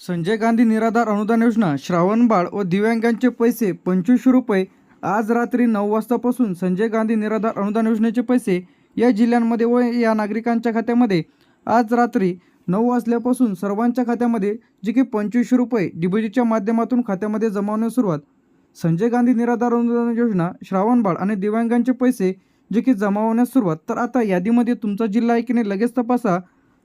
संजय गांधी निराधार अनुदान योजना श्रावणबाळ व दिव्यांगांचे पैसे पंचवीसशे रुपये. आज रात्री नऊ वाजतापासून संजय गांधी निराधार अनुदान योजनेचे पैसे या जिल्ह्यांमध्ये व या नागरिकांच्या खात्यामध्ये. आज रात्री नऊ वाजल्यापासून सर्वांच्या खात्यामध्ये जे की पंचवीसशे रुपये डिपॉझिटच्या माध्यमातून खात्यामध्ये जमा होण्यास सुरुवात. संजय गांधी निराधार अनुदान योजना श्रावणबाळ आणि दिव्यांगांचे पैसे जे की जमा होण्यास सुरुवात. तर आता यादीमध्ये तुमचा जिल्हा आहे की नाही लगेच तपासा.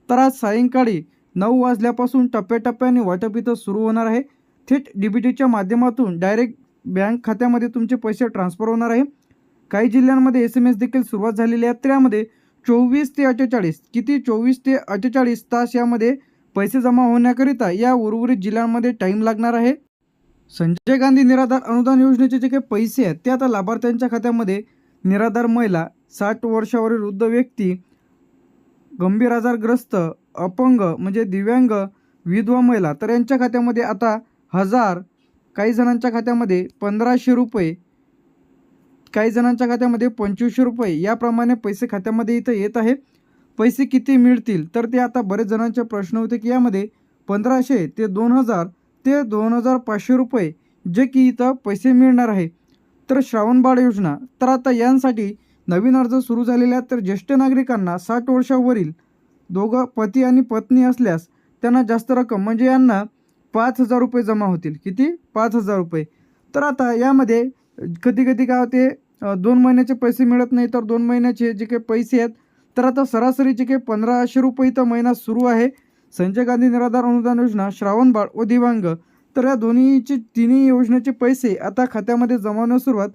तर आज सायंकाळी नऊ वाजल्यापासून टप्प्याटप्प्याने वाटप इथं सुरू होणार आहे. थेट डी बी टीच्या माध्यमातून डायरेक्ट बँक खात्यामध्ये तुमचे पैसे ट्रान्सफर होणार आहे. काही जिल्ह्यांमध्ये एस एम एस देखील सुरुवात झालेली आहे. त्यामध्ये चोवीस ते अठ्ठेचाळीस किती चोवीस ते अठ्ठेचाळीस तास यामध्ये पैसे जमा होण्याकरिता या उर्वरित जिल्ह्यांमध्ये टाईम लागणार आहे. संजय गांधी निराधार अनुदान योजनेचे जे काही पैसे आहेत ते आता लाभार्थ्यांच्या खात्यामध्ये निराधार महिला साठ वर्षावरील वृद्ध व्यक्ती गंभीर आजारग्रस्त अपंग म्हणजे दिव्यांग विधवा महिला तर यांच्या खात्यामध्ये आता हजार काही जणांच्या खात्यामध्ये पंधराशे रुपये काही जणांच्या खात्यामध्ये पंचवीसशे रुपये याप्रमाणे पैसे खात्यामध्ये इथं येत आहे. पैसे किती मिळतील? तर ते आता बरेच जणांचे प्रश्न होते की यामध्ये पंधराशे ते दोन हजार ते दोन हजार पाचशे रुपये जे की इथं पैसे मिळणार आहे. तर श्रावणबाळ योजना तर आता यांसाठी नवीन अर्ज सुरू झालेल्या तर ज्येष्ठ नागरिकांना साठ वर्षावरील दोघं पती आणि पत्नी असल्यास त्यांना जास्त रक्कम. म्हणजे यांना पाच हजार रुपये जमा होतील. किती? पाच हजार रुपये. तर आता यामध्ये कधी कधी काय होते? दोन महिन्याचे पैसे मिळत नाही तर दोन महिन्याचे जे काही पैसे आहेत तर आता सरासरी जे काही पंधराशे रुपये इथं महिना सुरू आहे. संजय गांधी निराधार अनुदान योजना श्रावणबाळ व दिव्यांग तर या दोन्हीचे तिन्ही योजनेचे पैसे आता खात्यामध्ये जमावण्यास सुरुवात.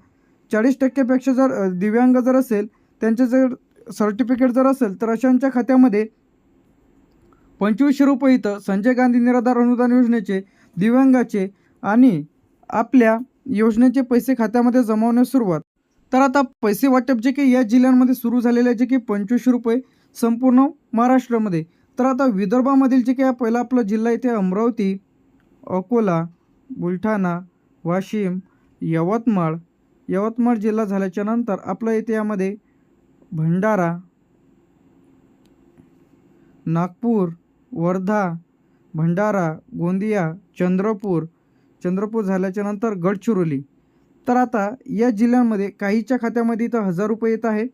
चाळीस टक्क्यापेक्षा जर दिव्यांग जर असेल त्यांचे जर सर्टिफिकेट जर असेल तर अशांच्या खात्यामध्ये पंचवीसशे रुपये इथं संजय गांधी निराधार अनुदान योजनेचे दिव्यांगाचे आणि आपल्या योजनेचे पैसे खात्यामध्ये जमावण्यास सुरुवात. तर आता पैसे वाटप जे काही या जिल्ह्यांमध्ये सुरू झालेले आहे जे की पंचवीसशे रुपये संपूर्ण महाराष्ट्रामध्ये. तर आता विदर्भामधील जे काही पहिला आपला जिल्हा इथे अमरावती अकोला बुलढाणा वाशिम यवतमाळ यवतमाळ जिल्हा झाल्याच्यानंतर आपलं इथे यामध्ये भंडारा नागपूर वर्धा भंडारा गोंदिया चंद्रपूर चंद्रपूर झाल्याच्यानंतर गडचिरोली. तर आता या जिल्ह्यांमध्ये काहीच्या खात्यामध्ये इथं हजार रुपये येत आहे.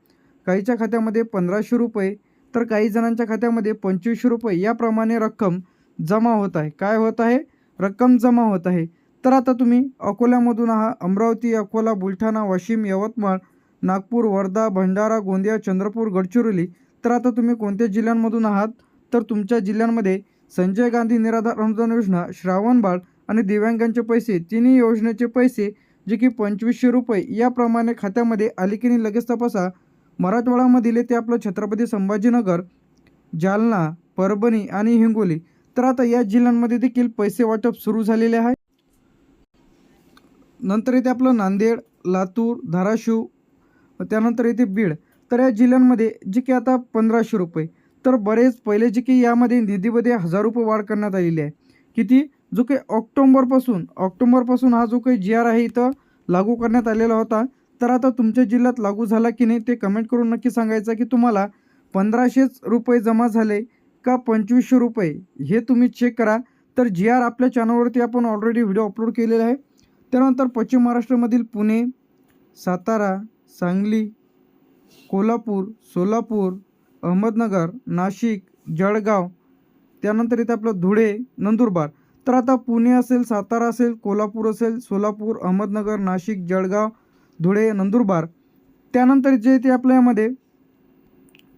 काहीच्या खात्यामध्ये पंधराशे रुपये तर काही जणांच्या खात्यामध्ये पंचवीसशे रुपये याप्रमाणे रक्कम जमा होत आहे. काय होत आहे? रक्कम जमा होत आहे. तर आता तुम्ही अकोल्यामधून आहात. अमरावती अकोला बुलढाणा वाशिम यवतमाळ नागपूर वर्धा भंडारा गोंदिया चंद्रपूर गडचिरोली. तर आता तुम्ही कोणत्या जिल्ह्यांमधून आहात? तर तुमच्या जिल्ह्यांमध्ये संजय गांधी निराधार अनुदान योजना श्रावणबाळ आणि दिव्यांगांचे पैसे तिन्ही योजनेचे पैसे जे की पंचवीसशे रुपये याप्रमाणे खात्यामध्ये आले की नाही लगेच तपासा. मराठवाडामधील ते आपलं छत्रपती संभाजीनगर जालना परभणी आणि हिंगोली. तर आता या जिल्ह्यांमध्ये देखील पैसे वाटप सुरू झालेले आहे. नंतर येते आपलं नांदेड लातूर धाराशिव त्यानंतर येते बीड. तर या जिल्ह्यांमध्ये जे की आता पंधराशे रुपये. तर बरेच पहिले जे की यामध्ये निधीमध्ये हजार रुपये वाढ करण्यात आलेली आहे. किती? जो काही ऑक्टोंबरपासून ऑक्टोंबरपासून हा जो काही जी आर आहे इथं लागू करण्यात आलेला होता. तर आता तुमच्या जिल्ह्यात लागू झाला की नाही ते कमेंट करून नक्की सांगायचं की तुम्हाला पंधराशेच रुपये जमा झाले का पंचवीसशे रुपये हे तुम्ही चेक करा. तर जी आर आपल्या चॅनलवरती आपण ऑलरेडी व्हिडिओ अपलोड केलेला आहे. त्यानंतर पश्चिम महाराष्ट्रामधील पुणे सातारा सांगली कोल्हापूर सोलापूर अहमदनगर नाशिक जळगाव त्यानंतर इथे आपलं धुळे नंदुरबार. तर आता पुणे असेल सातारा असेल कोल्हापूर असेल सोलापूर अहमदनगर नाशिक जळगाव धुळे नंदुरबार. त्यानंतर जे ते आपल्या यामध्ये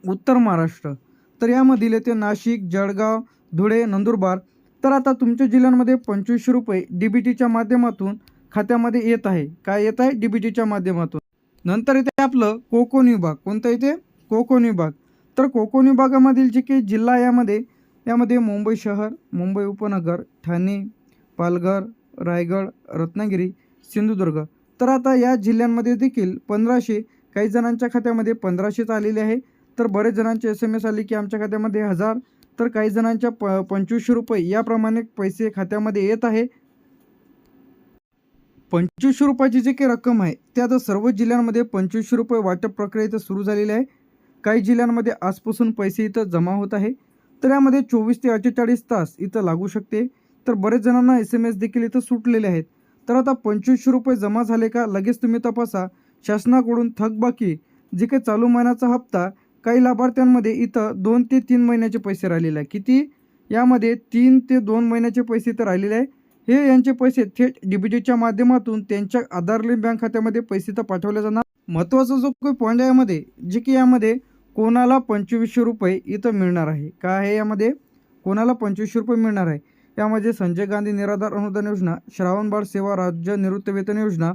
उत्तर महाराष्ट्र. तर यामधील येते नाशिक जळगाव धुळे नंदुरबार. तर आता तुमच्या जिल्ह्यांमध्ये पंचवीसशे रुपये डी बी टीच्या माध्यमातून खात्यामध्ये येत आहे. काय येत आहे? डी बी टीच्या माध्यमातून. नंतर येते आपलं कोकण विभाग. कोणतं येते? कोकण विभाग. तर कोकण विभागामधील जे काही जिल्हा यामध्ये यामध्ये मुंबई शहर मुंबई उपनगर ठाणे पालघर रायगड रत्नागिरी सिंधुदुर्ग. तर आता या जिल्ह्यांमध्ये देखील पंधराशे काही जणांच्या खात्यामध्ये पंधराशेच आलेले आहे. तर बरेच जणांचे एस एम एस आले की आमच्या खात्यामध्ये हजार. तर काही जणांच्या प पंचवीसशे रुपये याप्रमाणे पैसे खात्यामध्ये येत आहे. पंचवीसशे रुपयाची जी काही रक्कम आहे ते आता सर्व जिल्ह्यांमध्ये पंचवीसशे रुपये वाटप प्रक्रिया इथं सुरू झालेली आहे. काही जिल्ह्यांमध्ये आजपासून पैसे इथं जमा होत आहे. तर यामध्ये चोवीस ते अठ्ठेचाळीस तास इथं लागू शकते. तर बरेच जणांना एस एम एस देखील इथं सुटलेले आहेत. तर आता पंचवीसशे रुपये जमा झाले का लगेच तुम्ही तपासा. शासनाकडून थकबाकी जे काही चालू महिन्याचा हप्ता काही लाभार्थ्यांमध्ये इथं दोन ते तीन महिन्याचे पैसे राहिलेले आहे. किती? यामध्ये तीन ते दोन महिन्याचे पैसे इथं राहिलेले आहे. हे यांचे पैसे थेट डी बी टीच्या माध्यमातून त्यांच्या आधार लिंक बँक खात्यामध्ये पैसे तर पाठवले जाणार. महत्त्वाचा जो काही पॉईंट आहे यामध्ये जे की यामध्ये कोणाला पंचवीसशे रुपये इथं मिळणार आहे? काय आहे यामध्ये? कोणाला पंचवीसशे रुपये मिळणार आहे? यामध्ये संजय गांधी निराधार अनुदान योजना श्रावणबाळ सेवा राज्य निवृत्तीवेतन योजना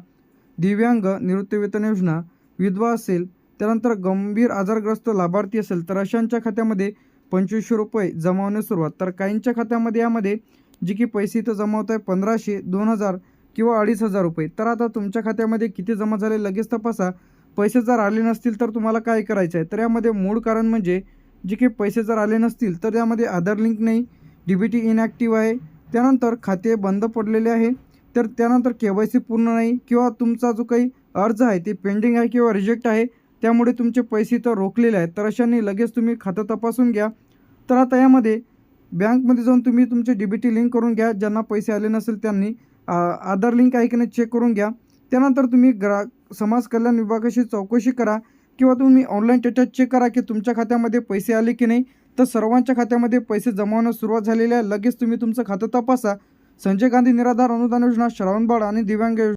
दिव्यांग निवृत्तीवेतन योजना विधवा असेल त्यानंतर गंभीर आजारग्रस्त लाभार्थी असेल तर अशांच्या खात्यामध्ये पंचवीसशे रुपये जमा होण्यास सुरुवात. तर काहींच्या खात्यामध्ये यामध्ये जी की पैसे इथं जमा होत आहे पंधराशे दोन हजार किंवा अडीच हजार रुपये. तर आता तुमच्या खात्यामध्ये किती जमा झाले लगेच तपासा. पैसे जर आले नसतील तर तुम्हाला काय करायचं आहे? तर यामध्ये मूळ कारण म्हणजे जे काही पैसे जर आले नसतील तर यामध्ये आधार लिंक नाही डी बी टी इनॲक्टिव्ह आहे त्यानंतर खाते बंद पडलेले आहे तर त्यानंतर के वाय सी पूर्ण नाही किंवा तुमचा जो काही अर्ज आहे ते पेंडिंग आहे किंवा रिजेक्ट आहे त्यामुळे तुमचे पैसे तर रोखलेले आहेत. तर अशाने लगेच तुम्ही खातं तपासून घ्या. तर आता यामध्ये बँकमध्ये जाऊन तुम्ही तुमचे डी बी टी लिंक करून घ्या. ज्यांना पैसे आले नसेल त्यांनी आधार लिंक आहे की नाही चेक करून घ्या. त्यानंतर तुम्ही ग्राहक समाज कल्याण विभागाशी चौकशी करा किंवा तुम्ही ऑनलाईन स्टेटस चेक करा की तुमच्या खात्यामध्ये पैसे आले की नाही. तर सर्वांच्या खात्यामध्ये पैसे जमावणं सुरुवात झालेली आहे. लगेच तुम्ही तुमचं खातं तपासा. संजय गांधी निराधार अनुदान योजना श्रावणबाळ आणि दिव्यांग योजना